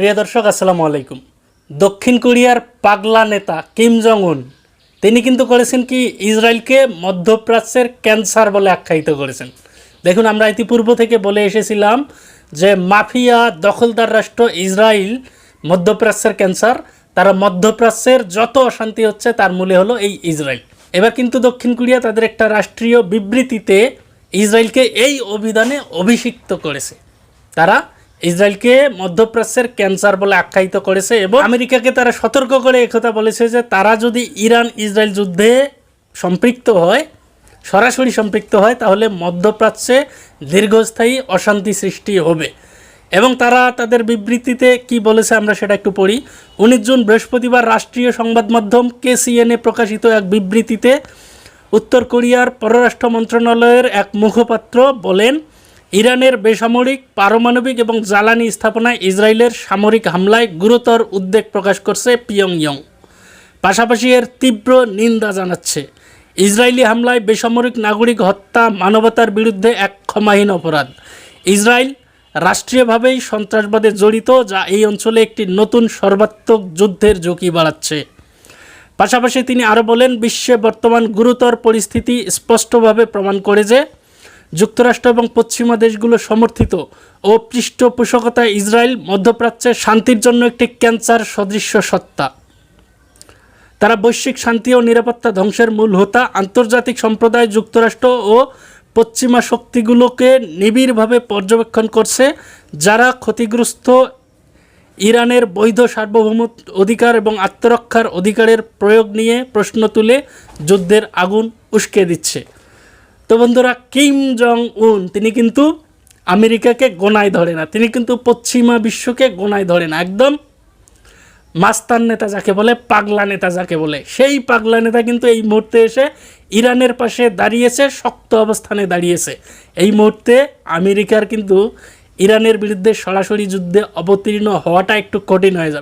প্রিয় দর্শক, আসসালামু আলাইকুম। দক্ষিণ কোরিয়ার পাগলা নেতা কিম জং উন তিনি কিন্তু করেছেন কি ইসরায়েলকে মধ্যপ্রাচ্যের ক্যান্সার বলে আখ্যায়িত করেছেন। দেখুন, আমরা ইতিপূর্ব থেকে বলে এসেছিলাম যে মাফিয়া দখলদার রাষ্ট্র ইসরায়েল মধ্যপ্রাচ্যের ক্যান্সার, তারা মধ্যপ্রাচ্যের যত অশান্তি হচ্ছে তার মূলে হলো এই ইসরায়েল। এবার কিন্তু দক্ষিণ কোরিয়া তাদের একটা রাষ্ট্রীয় বিবৃতিতে ইসরায়েলকে এই অভিধানে অভিষিক্ত করেছে। তারা ইসরায়েলকে মধ্যপ্রাচ্যের ক্যান্সার বলে আখ্যায়িত করেছে এবং আমেরিকাকে তারা সতর্ক করে একথা বলেছে যে তারা যদি ইরান ইসরায়েল যুদ্ধে সম্পৃক্ত হয়, সরাসরি সম্পৃক্ত হয়, তাহলে মধ্যপ্রাচ্যে দীর্ঘস্থায়ী অশান্তি সৃষ্টি হবে। এবং তারা তাদের বিবৃতিতে কি বলেছে আমরা সেটা একটু পড়ি। উনিশ জুন বৃহস্পতিবার রাষ্ট্রীয় সংবাদ মাধ্যম কেসিএনএ প্রকাশিত এক বিবৃতিতে উত্তর কোরিয়ার পররাষ্ট্র মন্ত্রণালয়ের এক মুখপাত্র বলেন ইরানের বেসামরিক, পারমাণবিক এবং জ্বালানি স্থাপনায় ইসরায়েলের সামরিক হামলায় গুরুতর উদ্বেগ প্রকাশ করছে পিয়ংইয়ং। পাশাপাশি এর তীব্র নিন্দা জানাচ্ছে। ইসরায়েলি হামলায় বেসামরিক নাগরিক হত্যা, মানবতার বিরুদ্ধে এক ক্ষমাহীন অপরাধ। ইসরায়েল রাষ্ট্রীয়ভাবেই সন্ত্রাসবাদে জড়িত, যা এই অঞ্চলে একটি নতুন সর্বাত্মক যুদ্ধের ঝুঁকি বাড়াচ্ছে। পাশাপাশি তিনি আরও বলেন, বিশ্বে বর্তমান গুরুতর পরিস্থিতি স্পষ্টভাবে প্রমাণ করে যে যুক্তরাষ্ট্র এবং পশ্চিমা দেশগুলো সমর্থিত ও পৃষ্ঠপোষকতায় ইসরায়েল মধ্যপ্রাচ্যে শান্তির জন্য একটি ক্যান্সার সদৃশ্য সত্তা। তারা বৈশ্বিক শান্তি ও নিরাপত্তা ধ্বংসের মূল হোতা আন্তর্জাতিক সম্প্রদায়, যুক্তরাষ্ট্র ও পশ্চিমা শক্তিগুলোকে নিবিড়ভাবে পর্যবেক্ষণ করছে, যারা ক্ষতিগ্রস্ত ইরানের বৈধ সার্বভৌম অধিকার এবং আত্মরক্ষার অধিকারের প্রয়োগ নিয়ে প্রশ্ন তুলে যুদ্ধের আগুন উস্কে দিচ্ছে। তো বন্ধুরা, কিম জং উন তিনি কিন্তু আমেরিকাকে গোনায় ধরে না। তিনি কিন্তু পশ্চিমা বিশ্বকে গোনায় ধরে না। একদম মাস্তান নেতা যাকে বলে, পাগলা নেতা যাকে বলে। সেই পাগলা নেতা কিন্তু এই মুহূর্তে এসে ইরানের পাশে দাঁড়িয়েছে, শক্ত অবস্থানে দাঁড়িয়েছে। এই মুহূর্তে আমেরিকার কিন্তু ইরানের বিরুদ্ধে সরাসরি যুদ্ধে অবতীর্ণ হওয়াটা একটু কঠিন হয়ে যাবে।